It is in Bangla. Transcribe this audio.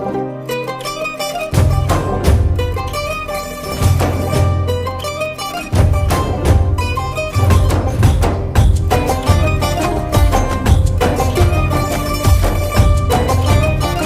Bye.